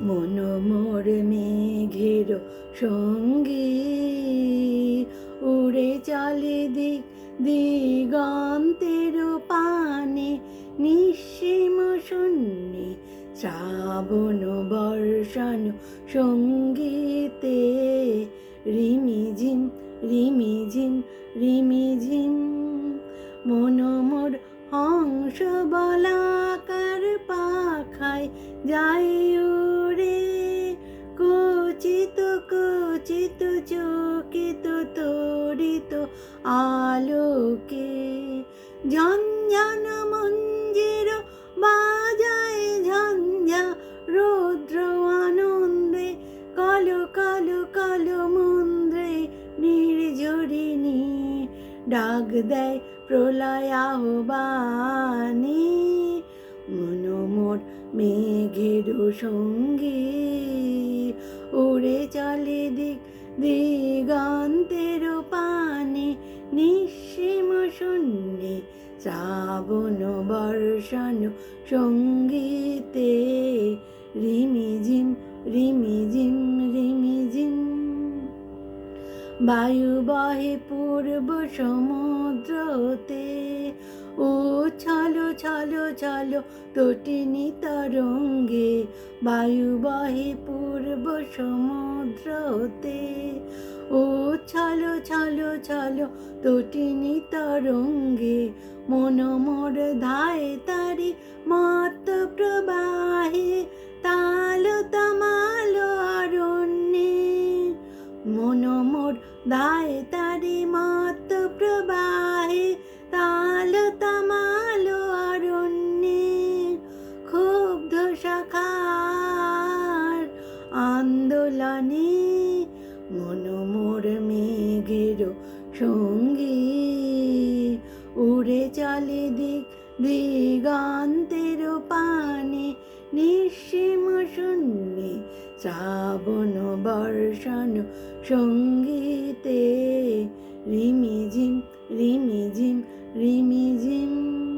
মন মোর মেঘের সঙ্গী উড়ে চলে দিক দিগন্তের পানে নিঃসীম শূন্যে শ্রাবণ বর্ষণ সঙ্গীতে রিমিঝিম রিমিঝিম রিমিঝিম। মন মোর হংস বলাকার পাখায় যাই কচিত চকিত তরিত আলোকে। ঝঞ্ঝান মঞ্জির বাজায় ঝঞ্ঝা রৌদ্র আনন্দে, কালো কালো কালো মন্দ্রে নির্ঝরিণী ডাক দেয় প্রলয় আহ্বানে। মনোমোর মেঘের সঙ্গী উড়ে চলে দিক দিগন্তের পানে, নিঃসীম শূন্যে শ্রাবণ বর্ষণ সঙ্গীতে। রিমিঝিম রিমিঝিম রিমিঝিম বায়ু বহে পূর্ব সমুদ্রতে ও ছলো ছলো ছলো তটিনী তরঙ্গে বায়ু পূর্ব সমুদ্রতে ও ছলো ছলো ছলো তটিনী তরঙ্গে মন মোর ধায় তারি মত প্রবাহে তাল তামাল অরণ্যে মন মোর দায় তারি মত প্রবাহে তাল তামাল অরণ্যে ক্ষুব্ধ শাখার আন্দোলনে মন মোর মেঘের সঙ্গী উড়ে চলে দিক দিগন্তের পানে নিঃসীম শূন্যে শ্রাবণ বর্ষণ সঙ্গীতে rimicim rimicim